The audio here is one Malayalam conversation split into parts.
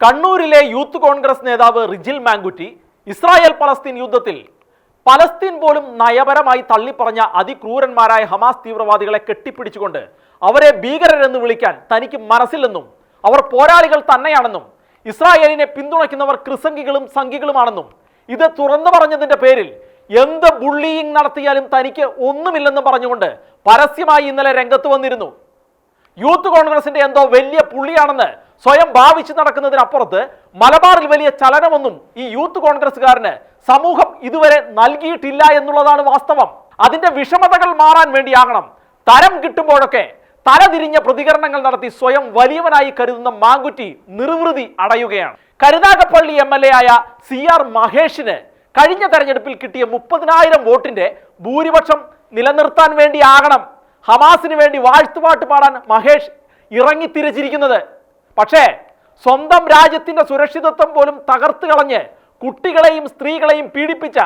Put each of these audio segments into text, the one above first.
കണ്ണൂരിലെ യൂത്ത് കോൺഗ്രസ് നേതാവ് റിജിൽ മാങ്കുറ്റി ഇസ്രായേൽ പലസ്തീൻ യുദ്ധത്തിൽ പലസ്തീൻ പോലും നയപരമായി തള്ളിപ്പറഞ്ഞ അതിക്രൂരന്മാരായ ഹമാസ് തീവ്രവാദികളെ കെട്ടിപ്പിടിച്ചുകൊണ്ട് അവരെ ഭീകരരെന്ന് വിളിക്കാൻ തനിക്ക് മനസ്സില്ലെന്നും അവർ പോരാളികൾ തന്നെയാണെന്നും ഇസ്രായേലിനെ പിന്തുണയ്ക്കുന്നവർ കൃസംഗികളും സംഘികളുമാണെന്നും ഇത് തുറന്നു പറഞ്ഞതിന്റെ പേരിൽ എന്ത് ബുള്ളിയിങ് നടത്തിയാലും തനിക്ക് ഒന്നുമില്ലെന്നും പറഞ്ഞുകൊണ്ട് പരസ്യമായി ഇന്നലെ രംഗത്ത് വന്നിരുന്നു. യൂത്ത് കോൺഗ്രസിന്റെ എന്തോ വലിയ പുള്ളിയാണെന്ന് സ്വയം ഭാവിച്ച് നടക്കുന്നതിനപ്പുറത്ത് മലബാറിൽ വലിയ ചലനമൊന്നും ഈ യൂത്ത് കോൺഗ്രസ്സുകാരന് സമൂഹം ഇതുവരെ നൽകിയിട്ടില്ല എന്നുള്ളതാണ് വാസ്തവം. അതിന്റെ വിഷമതകൾ മാറാൻ വേണ്ടിയാകണം. തരം കിട്ടുമ്പോഴൊക്കെ തലതിരിഞ്ഞ പ്രതികരണങ്ങൾ നടത്തി സ്വയം വലിയവനായി കരുതുന്ന മാങ്കുറ്റി നിർവൃതി അടയുകയാണ്. കരുനാഗപ്പള്ളി എം എൽ എ ആയ സി ആർ മഹേഷിന് കഴിഞ്ഞ തെരഞ്ഞെടുപ്പിൽ കിട്ടിയ മുപ്പതിനായിരം വോട്ടിന്റെ ഭൂരിപക്ഷം നിലനിർത്താൻ വേണ്ടിയാകണം. ഹമാസിന് വേണ്ടി വാഴ്ത്തുപാട്ട് പാടാൻ മഹേഷ് ഇറങ്ങിത്തിരിച്ചിരിക്കുന്നത്. പക്ഷേ സ്വന്തം രാജ്യത്തിന്റെ സുരക്ഷിതത്വം പോലും തകർത്ത് കളഞ്ഞ് കുട്ടികളെയും സ്ത്രീകളെയും പീഡിപ്പിച്ച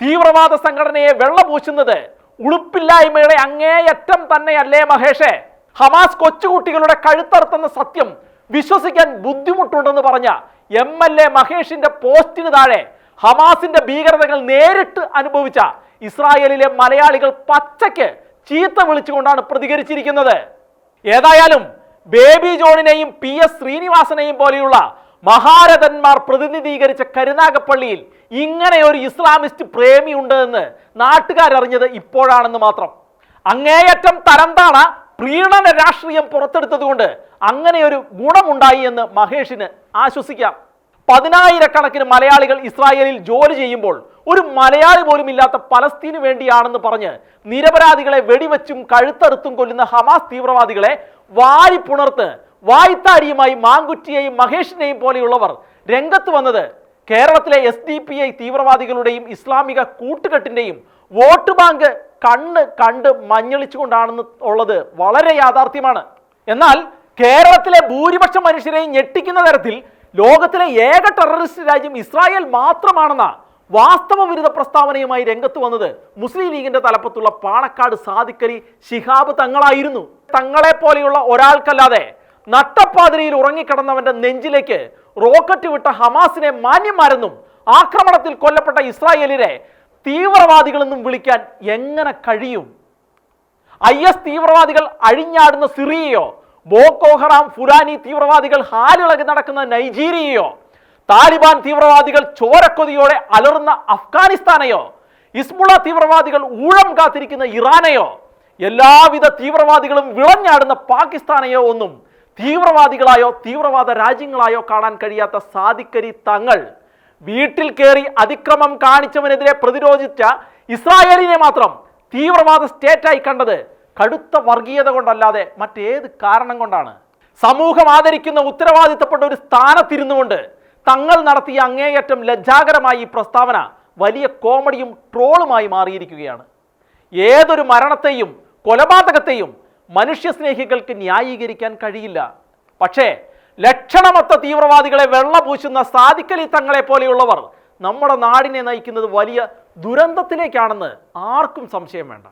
തീവ്രവാദ സംഘടനയെ വെള്ളപൂശുന്നത് ഉളുപ്പില്ലായ്മയുടെ അങ്ങേയറ്റം തന്നെയല്ലേ മഹേഷേ? ഹമാസ് കൊച്ചുകുട്ടികളുടെ കഴുത്തറുത്തെന്ന സത്യം വിശ്വസിക്കാൻ ബുദ്ധിമുട്ടുണ്ടെന്ന് പറഞ്ഞ എം എൽ എ മഹേഷിന്റെ പോസ്റ്റിന് താഴെ ഹമാസിന്റെ ഭീകരതകൾ നേരിട്ട് അനുഭവിച്ച ഇസ്രായേലിലെ മലയാളികൾ പച്ചയ്ക്ക് ചീത്ത വിളിച്ചുകൊണ്ടാണ് പ്രതികരിച്ചിരിക്കുന്നത്. ഏതായാലും ബേബി ജോണിനെയും പി എസ് ശ്രീനിവാസനെയും പോലെയുള്ള മഹാരഥന്മാർ പ്രതിനിധീകരിച്ച കരുനാഗപ്പള്ളിയിൽ ഇങ്ങനെ ഒരു ഇസ്ലാമിസ്റ്റ് പ്രേമിയുണ്ട് എന്ന് നാട്ടുകാരറിഞ്ഞത് ഇപ്പോഴാണെന്ന് മാത്രം. അങ്ങേയറ്റം തരംതാണ പ്രീണന രാഷ്ട്രീയം പുറത്തെടുത്തതുകൊണ്ട് അങ്ങനെ ഒരു ഗുണമുണ്ടായി എന്ന് മഹേഷിന് ആശ്വസിക്കാം. പതിനായിരക്കണക്കിന് മലയാളികൾ ഇസ്രായേലിൽ ജോലി ചെയ്യുമ്പോൾ ഒരു മലയാളി പോലും ഇല്ലാത്ത പലസ്തീന് വേണ്ടിയാണെന്ന് പറഞ്ഞ് നിരപരാധികളെ വെടിവെച്ചും കഴുത്തറുത്തും കൊല്ലുന്ന ഹമാസ് തീവ്രവാദികളെ വാരിപ്പുണർത്ത് വായ്ത്താരിയുമായി മാങ്കുറ്റിയെയും മഹേഷിനെയും പോലെയുള്ളവർ രംഗത്ത് വന്നത് കേരളത്തിലെ എസ് ഡി പി ഐ തീവ്രവാദികളുടെയും ഇസ്ലാമിക കൂട്ടുകെട്ടിന്റെയും വോട്ട് ബാങ്ക് കണ്ണ് കണ്ട് മഞ്ഞളിച്ചുകൊണ്ടാണെന്ന് ഉള്ളത് വളരെ യാഥാർത്ഥ്യമാണ്. എന്നാൽ കേരളത്തിലെ ഭൂരിപക്ഷം മനുഷ്യരെയും ഞെട്ടിക്കുന്ന തരത്തിൽ ലോകത്തിലെ ഏക ടെററിസ്റ്റ് രാജ്യം ഇസ്രായേൽ മാത്രമാണെന്ന വാസ്തവ വിരുദ്ധ പ്രസ്താവനയുമായി രംഗത്ത് വന്നത് മുസ്ലിം ലീഗിന്റെ തലപ്പത്തുള്ള പാണക്കാട് സാദിക്കലി ശിഹാബ് തങ്ങളായിരുന്നു. തങ്ങളെ പോലെയുള്ള ഒരാൾക്കല്ലാതെ നട്ടപ്പാതിരിയിൽ ഉറങ്ങിക്കിടന്നവന്റെ നെഞ്ചിലേക്ക് റോക്കറ്റ് വിട്ട ഹമാസിനെ മാന്യന്മാരെന്നും ആക്രമണത്തിൽ കൊല്ലപ്പെട്ട ഇസ്രായേലിനെ തീവ്രവാദികളെന്നും വിളിക്കാൻ എങ്ങനെ കഴിയും? ഐ എസ് തീവ്രവാദികൾ അഴിഞ്ഞാടുന്ന സിറിയയോ ബോക്കോ ഹറാം ഫുരാനി തീവ്രവാദികൾ ഹാലിളകി നടക്കുന്ന നൈജീരിയയോ താലിബാൻ തീവ്രവാദികൾ ചോരക്കൊതിയോടെ അലറുന്ന അഫ്ഗാനിസ്ഥാനയോ ഇസ്മുള തീവ്രവാദികൾ ഊഴം കാത്തിരിക്കുന്ന ഇറാനെയോ എല്ലാവിധ തീവ്രവാദികളും വിളഞ്ഞാടുന്ന പാകിസ്ഥാനയോ ഒന്നും തീവ്രവാദികളായോ തീവ്രവാദ രാജ്യങ്ങളായോ കാണാൻ കഴിയാത്ത സാദിക്കരി തങ്ങൾ. വീട്ടിൽ കയറി അതിക്രമം കാണിച്ചവനെതിരെ പ്രതിരോധിച്ച ഇസ്രായേലിനെ മാത്രം തീവ്രവാദ സ്റ്റേറ്റായി കണ്ടത് കടുത്ത വർഗീയത കൊണ്ടല്ലാതെ മറ്റേത് കാരണം കൊണ്ടാണ്. സമൂഹം ആദരിക്കുന്ന ഉത്തരവാദിത്തപ്പെട്ട ഒരു സ്ഥാനത്തിരുന്നുകൊണ്ട് തങ്ങൾ നടത്തിയ അങ്ങേയറ്റം ലജ്ജാകരമായ ഈ പ്രസ്താവന വലിയ കോമഡിയും ട്രോളുമായി മാറിയിരിക്കുകയാണ്. ഏതൊരു മരണത്തെയും കൊലപാതകത്തെയും മനുഷ്യസ്നേഹികൾക്ക് ന്യായീകരിക്കാൻ കഴിയില്ല. പക്ഷേ ലക്ഷണമൊത്ത തീവ്രവാദികളെ വെള്ളപൂശുന്ന സാധിക്കലി തങ്ങളെ പോലെയുള്ളവർ നമ്മുടെ നാടിനെ നയിക്കുന്നത് വലിയ ദുരന്തത്തിലേക്കാണെന്ന് ആർക്കും സംശയം വേണ്ട.